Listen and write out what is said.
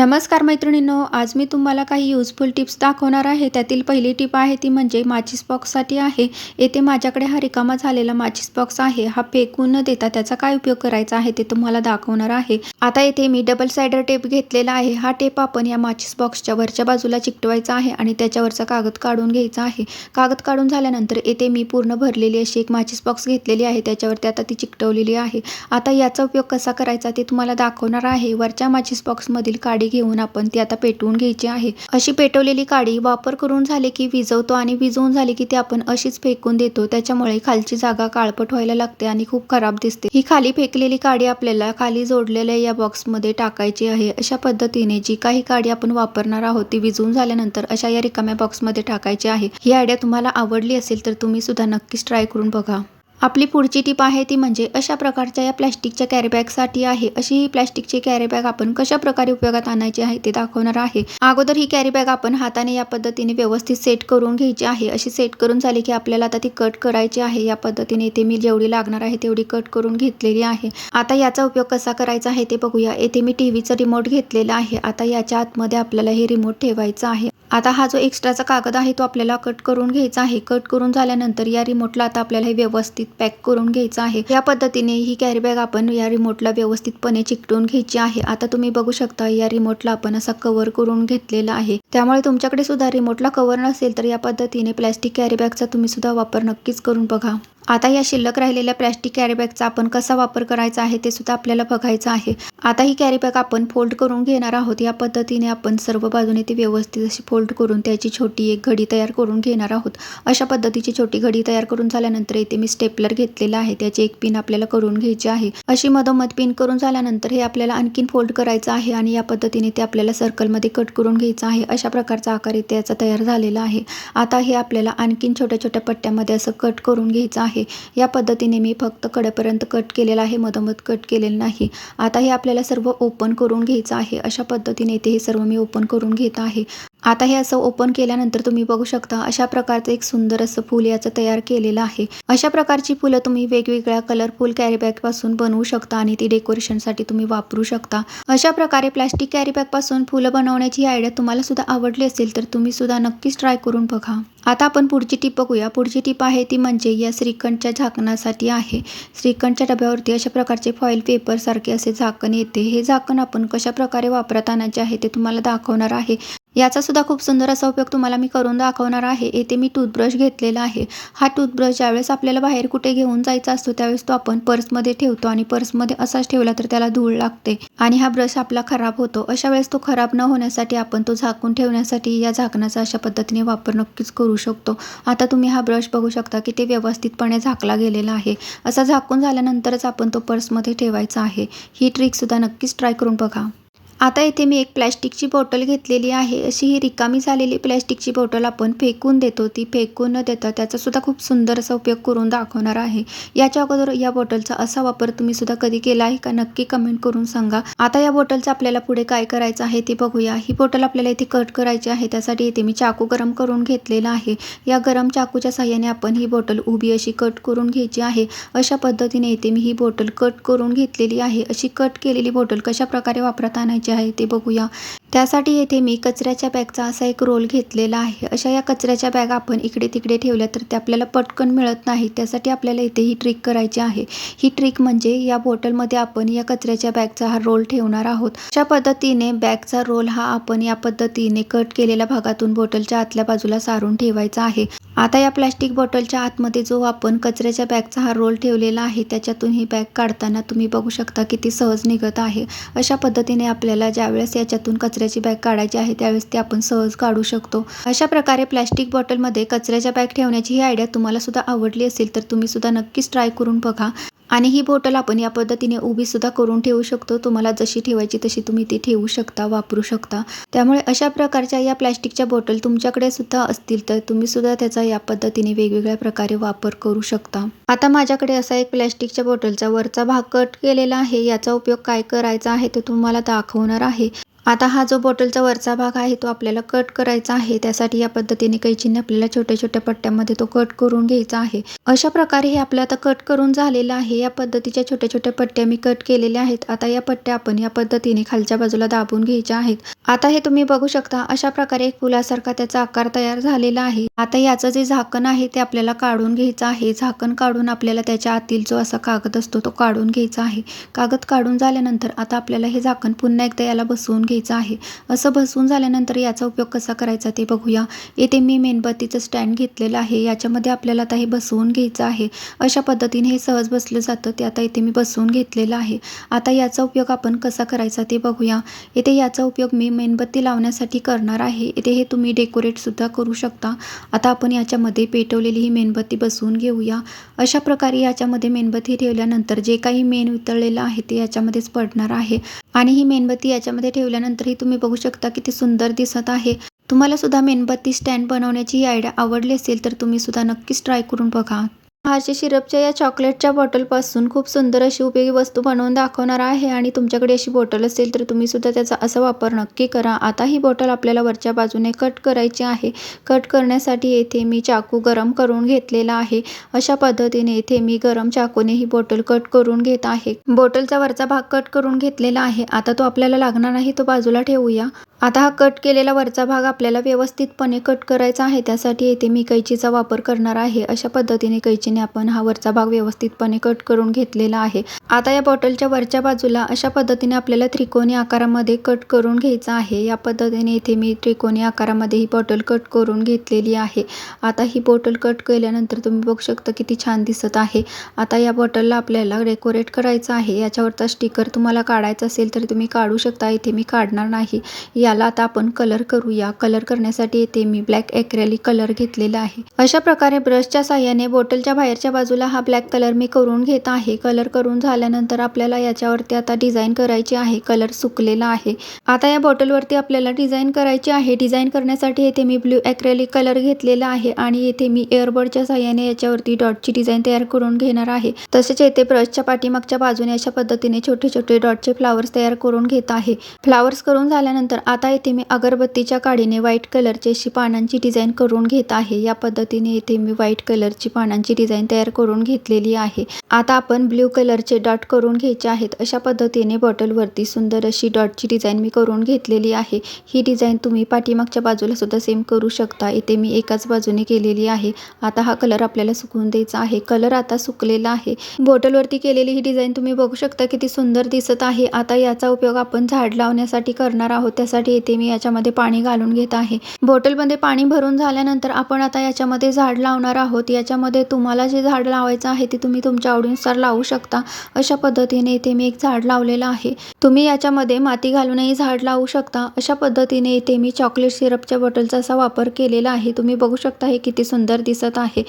नमस्कार मैत्रिणींनो आज मी तुम्हाला काही युजफुल टिप्स दाखवणार आहे. त्यातील पहिली टिप आहे ती म्हणजे माचीस बॉक्ससाठी आहे. येथे माझ्याकडे हा रिकामा झालेला माचीस बॉक्स आहे. हा फेकून न देता त्याचा काय उपयोग करायचा आहे ते तुम्हाला दाखवणार आहे. आता येथे मी डबल सायडर टेप घेतलेला आहे. हा टेप आपण या माचीस बॉक्सच्या वरच्या बाजूला चिकटवायचा आहे आणि त्याच्यावरचा कागद काढून घ्यायचा आहे. कागद काढून झाल्यानंतर येथे मी पूर्ण भरलेली अशी एक माचीस बॉक्स घेतलेली आहे. त्याच्यावरती आता ती चिकटवलेली आहे. आता याचा उपयोग कसा करायचा ते तुम्हाला दाखवणार आहे. वरच्या माचीस बॉक्समधील काढी घेऊन आपण ती आता पेटवून घ्यायची आहे. अशी पेटवलेली काडी वापर करून झाले की विजवतो आणि विजवून झाली की ती आपण अशीच फेकून देतो. त्याच्यामुळे खालची जागा काळपट व्हायला लागते आणि खूप खराब दिसते. ही खाली फेकलेली काडी आपल्याला खाली जोडलेल्या या बॉक्समध्ये टाकायची आहे. अशा पद्धतीने जी काही काडी आपण वापरणार आहोत ती विजवून झाल्यानंतर अशा या रिकाम्या बॉक्समध्ये टाकायची आहे. ही आयडिया तुम्हाला आवडली असेल तर तुम्ही सुद्धा नक्कीच ट्राय करून बघा. आपली पुढची टीप आहे ती म्हणजे अशा प्रकारच्या या प्लॅस्टिकच्या कॅरीबॅगसाठी आहे. अशी ही प्लॅस्टिकची कॅरीबॅग आपण कशा प्रकारे उपयोगात आणायची आहे ते दाखवणार आहे. अगोदर ही कॅरीबॅग आपण हाताने या पद्धतीने व्यवस्थित सेट करून घ्यायची आहे. अशी सेट करून झाली की आपल्याला आता ती कट करायची आहे. या पद्धतीने इथे मी जेवढी लागणार आहे तेवढी कट करून घेतलेली आहे. आता याचा उपयोग कसा करायचा आहे ते बघूया. येथे मी टीव्हीचा रिमोट घेतलेला आहे. आता याच्या आतमध्ये आपल्याला हे रिमोट ठेवायचं आहे. आता हा जो एक्स्ट्राचा कागद आहे तो आपल्याला कट करून घ्यायचा आहे. कट करून झाल्यानंतर या रिमोटला आता आपल्याला हे व्यवस्थित पॅक करून घ्यायचं आहे. या पद्धतीने ही कॅरी बॅग आपण या रिमोटला व्यवस्थितपणे चिकटून घ्यायची आहे. आता तुम्ही बघू शकता या रिमोटला आपण असा कव्हर करून घेतलेला आहे. त्यामुळे तुमच्याकडे सुद्धा रिमोटला कव्हर नसेल तर या पद्धतीने प्लॅस्टिक कॅरी बॅगचा तुम्ही सुद्धा वापर नक्कीच करून बघा. आता या शिल्लक राहिलेल्या प्लॅस्टिक कॅरीबॅगचा आपण कसा वापर करायचा आहे ते सुद्धा आपल्याला बघायचं आहे. आता ही कॅरी बॅग आपण फोल्ड करून घेणार आहोत. या पद्धतीने आपण सर्व बाजूने ती व्यवस्थित अशी फोल्ड करून त्याची छोटी एक घडी तयार करून घेणार आहोत. अशा पद्धतीची छोटी घडी तयार करून झाल्यानंतर इथे मी स्टेपलर घेतलेला आहे. त्याची एक पिन आपल्याला करून घ्यायची आहे. अशी मधोमध पिन करून झाल्यानंतर हे आपल्याला आणखीन फोल्ड करायचं आहे आणि या पद्धतीने ते आपल्याला सर्कलमध्ये कट करून घ्यायचं आहे. अशा प्रकारचा आकार इथे याचा तयार झालेला आहे. आता हे आपल्याला आणखीन छोट्या छोट्या पट्ट्यामध्ये असं कट करून घ्यायचं आहे. या पद्धतीने मी फक्त कडेपर्यंत कट केलेला आहे मधोमध कट केलेलं नाही. आता हे आपल्याला सर्व ओपन करून घ्यायचं आहे. अशा पद्धतीने इथे हे सर्व मी ओपन करून घेत आहे. आता हे असं ओपन केल्यानंतर तुम्ही बघू शकता अशा प्रकारचं एक सुंदर असं फूल याचं तयार केलेलं आहे. अशा प्रकारची फुलं तुम्ही वेगवेगळ्या कलरफुल कॅरीबॅगपासून बनवू शकता आणि ती डेकोरेशनसाठी तुम्ही वापरू शकता. अशा प्रकारे प्लॅस्टिक कॅरीबॅगपासून फुलं बनवण्याची आयडिया तुम्हाला सुद्धा आवडली असेल तर तुम्ही सुद्धा नक्कीच ट्राय करून बघा. आता आपण पुढची टीप बघूया. पुढची टीप आहे ती म्हणजे या श्रीखंडच्या झाकणासाठी आहे. श्रीखंडच्या डब्यावरती अशा प्रकारचे फॉईल पेपर सारखे असे झाकण येते. हे झाकण आपण कशा प्रकारे वापरत आणायचे आहे ते तुम्हाला दाखवणार आहे. याचा सुद्धा खूप सुंदर असा उपयोग तुम्हाला मी करून दाखवणार आहे. येथे मी टूथब्रश घेतलेला आहे. हा टूथब्रश ज्यावेळेस आपल्याला बाहेर कुठे घेऊन जायचा असतो त्यावेळेस तो आपण पर्समध्ये ठेवतो आणि पर्समध्ये असाच ठेवला तर त्याला धूळ लागते आणि हा ब्रश आपला खराब होतो. अशा वेळेस तो खराब न होण्यासाठी आपण तो झाकून ठेवण्यासाठी या झाकणाचा अशा पद्धतीने वापर नक्कीच करू शकतो. आता तुम्ही हा ब्रश बघू शकता की ते व्यवस्थितपणे झाकला गेलेला आहे. असा झाकून झाल्यानंतरच आपण तो पर्समध्ये ठेवायचा आहे. ही ट्रिकसुद्धा नक्कीच ट्राय करून बघा. आता इथे मी एक प्लॅस्टिकची बॉटल घेतलेली आहे. अशी ही रिकामी झालेली प्लॅस्टिकची बॉटल आपण फेकून देतो. ती फेकून न देता त्याचा सुद्धा खूप सुंदर असा उपयोग करून दाखवणार आहे. याच्या अगोदर या बॉटलचा असा वापर तुम्ही सुद्धा कधी केला आहे का नक्की कमेंट करून सांगा. आता या बॉटलचं आपल्याला पुढे काय करायचं आहे ते बघूया. ही बॉटल आपल्याला इथे कट करायची आहे. त्यासाठी इथे मी चाकू गरम करून घेतलेला आहे. या गरम चाकूच्या साह्याने आपण ही बॉटल उभी अशी कट करून घ्यायची आहे. अशा पद्धतीने इथे मी ही बॉटल कट करून घेतलेली आहे. अशी कट केलेली बॉटल कशा प्रकारे वापरत आणायची आहे ते बघूया. त्यासाठी येथे मी कचऱ्याच्या बॅगचा असा एक रोल घेतलेला आहे. अशा या कचऱ्याच्या बॅग आपण इकडे तिकडे ठेवल्या तर ते आपल्याला पटकन मिळत नाही. त्यासाठी आपल्याला इथे ही ट्रिक करायची आहे. ही ट्रिक म्हणजे या बॉटलमध्ये आपण या कचऱ्याच्या बॅगचा हा रोल ठेवणार आहोत. अशा पद्धतीने बॅगचा रोल हा आपण या पद्धतीने कट केलेल्या भागातून बॉटलच्या आतल्या बाजूला सारून ठेवायचा आहे. आता या प्लॅस्टिक बॉटलच्या आतमध्ये जो आपण कचऱ्याच्या बॅगचा हा रोल ठेवलेला आहे त्याच्यातून ही बॅग काढताना तुम्ही बघू शकता किती सहज निघत आहे. अशा पद्धतीने आपल्याला ज्यावेळेस याच्यातून कचऱ्याची बॅग काढायची आहे त्यावेळेस ती आपण सहज काढू शकतो. अशा प्रकारे प्लॅस्टिक बॉटलमध्ये कचऱ्याच्या बॅग ठेवण्याची ही आयडिया तुम्हाला सुद्धा आवडली असेल तर तुम्ही सुद्धा नक्कीच ट्राय करून बघा. आणि ही बॉटल आपण या पद्धतीने उभी सुद्धा करून ठेवू शकतो. तुम्हाला जशी ठेवायची तशी तुम्ही ती ठेवू शकता वापरू शकता. त्यामुळे अशा प्रकारच्या या प्लॅस्टिकच्या बॉटल तुमच्याकडे सुद्धा असतील तर तुम्ही सुद्धा त्याचा या पद्धतीने वेगवेगळ्या प्रकारे वापर करू शकता. आता माझ्याकडे असा एक प्लॅस्टिकच्या बॉटलचा वरचा भाग कट केलेला आहे. याचा उपयोग काय करायचा आहे ते तुम्हाला दाखवणार आहे. आता हा जो बॉटलचा वरचा भाग आहे तो आपल्याला कट करायचा आहे. त्यासाठी या पद्धतीने कैचीने आपल्याला छोट्या छोट्या पट्ट्यामध्ये तो कट करून घ्यायचा आहे. अशा प्रकारे हे आपलं आता कट करून झालेलं आहे. या पद्धतीच्या छोट्या छोट्या पट्ट्या मी कट केलेल्या आहेत. आता या पट्ट्या आपण या पद्धतीने खालच्या बाजूला दाबून घ्यायच्या आहेत. आता हे तुम्ही बघू शकता अशा प्रकारे एक फुलासारखा त्याचा आकार तयार झालेला आहे. आता याचं जे झाकण आहे ते आपल्याला काढून घ्यायचं आहे. झाकण काढून आपल्याला त्याच्या आतील जो असा कागद असतो तो काढून घ्यायचा आहे. कागद काढून झाल्यानंतर आता आपल्याला हे झाकण पुन्हा एकदा याला बसवून घ्यायचा आहे. असं बसवून झाल्यानंतर याचा उपयोग कसा करायचा ते बघूया. येथे मी मेणबत्तीचं स्टँड घेतलेलं आहे. याच्यामध्ये आपल्याला आता हे बसवून घ्यायचं आहे. अशा पद्धतीने हे सहज बसलं जातं. ते आता इथे मी बसवून घेतलेलं आहे. आता याचा उपयोग आपण कसा करायचा ते बघूया. येथे याचा उपयोग मी मेणबत्ती लावण्यासाठी करणार आहे. येथे हे तुम्ही डेकोरेटसुद्धा करू शकता. आता आपण याच्यामध्ये पेटवलेली ही मेणबत्ती बसवून घेऊया. अशा प्रकारे याच्यामध्ये मेणबत्ती ठेवल्यानंतर जे काही मेण वितळलेलं आहे ते याच्यामध्येच पडणार आहे. आणि ही मेणबत्ती याच्यामध्ये ठेवल्या केल्यानंतरही तुम्ही बघू शकता किती सुंदर दिसत आहे. तुम्हाला सुद्धा मेणबत्ती स्टँड बनवण्याची ही आयडिया आवडली असेल तर तुम्ही सुद्धा नक्कीच ट्राय करून बघा. हर्षी सिरपच्या या चॉकलेटच्या बॉटलपासून खूप सुंदर अशी उपयोगी वस्तू बनवून दाखवणार आहे आणि तुमच्याकडे अशी बॉटल असेल तर तुम्ही सुद्धा त्याचा असा वापर नक्की करा. आता ही बॉटल आपल्याला वरच्या बाजूने कट करायची आहे. कट करण्यासाठी येथे मी चाकू गरम करून घेतलेला आहे. अशा पद्धतीने येथे मी गरम चाकूने ही बॉटल कट करून घेत आहे. बॉटलचा वरचा भाग कट करून घेतलेला आहे. आता तो आपल्याला लागणार नाही तो बाजूला ठेवूया. आता हा कट केलेला वरचा भाग आपल्याला व्यवस्थितपणे कट करायचा आहे. त्यासाठी येथे मी कैचीचा वापर करणार आहे. अशा पद्धतीने कैचीने आपण हा वरचा भाग व्यवस्थितपणे कट करून घेतलेला आहे. आता या बॉटलच्या वरच्या बाजूला अशा पद्धतीने आपल्याला त्रिकोणी आकारामध्ये कट करून घ्यायचा आहे. या पद्धतीने इथे मी त्रिकोणी आकारामध्ये ही बॉटल कट करून घेतलेली आहे. आता ही बॉटल कट केल्यानंतर तुम्ही बघू शकता किती छान दिसत आहे. आता या बॉटलला आपल्याला डेकोरेट करायचं आहे. याच्यावरचा स्टिकर तुम्हाला काढायचा असेल तर तुम्ही काढू शकता. इथे मी काढणार नाही. या याला आता आपण कलर करूया. कलर करण्यासाठी येथे मी ब्लॅक ॲक्रेलिक कलर घेतलेला आहे. अशा प्रकारे ब्रशच्या साह्याने बॉटलच्या बाहेरच्या बाजूला हा ब्लॅक कलर मी करून घेत आहे. कलर करून झाल्यानंतर आपल्याला याच्यावरती आता डिझाईन करायची आहे. कलर सुकलेला आहे. आता या बॉटलवरती आपल्याला डिझाईन करायची आहे. डिझाईन करण्यासाठी येथे मी ब्ल्यू ॲक्रेलिक कलर घेतलेला आहे आणि येथे मी एअरबडच्या साह्याने याच्यावरती डॉटची डिझाईन तयार करून घेणार आहे. तसेच येथे ब्रशच्या पाठीमागच्या बाजूने अशा पद्धतीने छोटे छोटे डॉटचे फ्लावर्स तयार करून घेत आहे. फ्लावर्स करून झाल्यानंतर आता आता येथे मी अगरबत्तीच्या काडीने व्हाईट कलरची अशी पानांची डिझाईन करून घेत आहे. या पद्धतीने येथे मी व्हाईट कलरची पानांची डिझाईन तयार करून घेतलेली आहे. आता आपण ब्ल्यू कलरचे डॉट करून घ्यायचे आहेत. अशा पद्धतीने बॉटलवरती सुंदर अशी डॉटची डिझाईन मी करून घेतलेली आहे. ही डिझाईन तुम्ही पाठीमागच्या बाजूला सुद्धा सेम करू शकता. इथे मी एकाच बाजूने केलेली आहे. आता हा कलर आपल्याला सुकवून द्यायचा आहे. कलर आता सुकलेला आहे. बॉटलवरती केलेली ही डिझाईन तुम्ही बघू शकता किती सुंदर दिसत आहे. आता याचा उपयोग आपण झाड लावण्यासाठी करणार आहोत. त्यासाठी येथे मी याच्यामध्ये पाणी घालून घेत आहे. बॉटलमध्ये पाणी भरून झाल्यानंतर आपण आता याच्यामध्ये झाड लावणार आहोत. याच्यामध्ये तुम्हाला जे झाड लावायचं आहे ते तुम्ही तुमच्या आवडीनुसार लावू शकता. अशा पद्धतीने इथे मी एक झाड लावलेलं आहे. तुम्ही याच्यामध्ये माती घालूनही झाड लावू शकता. अशा पद्धतीने इथे मी चॉकलेट सिरपच्या बॉटलचा असा वापर केलेला आहे. तुम्ही बघू शकता हे किती सुंदर दिसत आहे.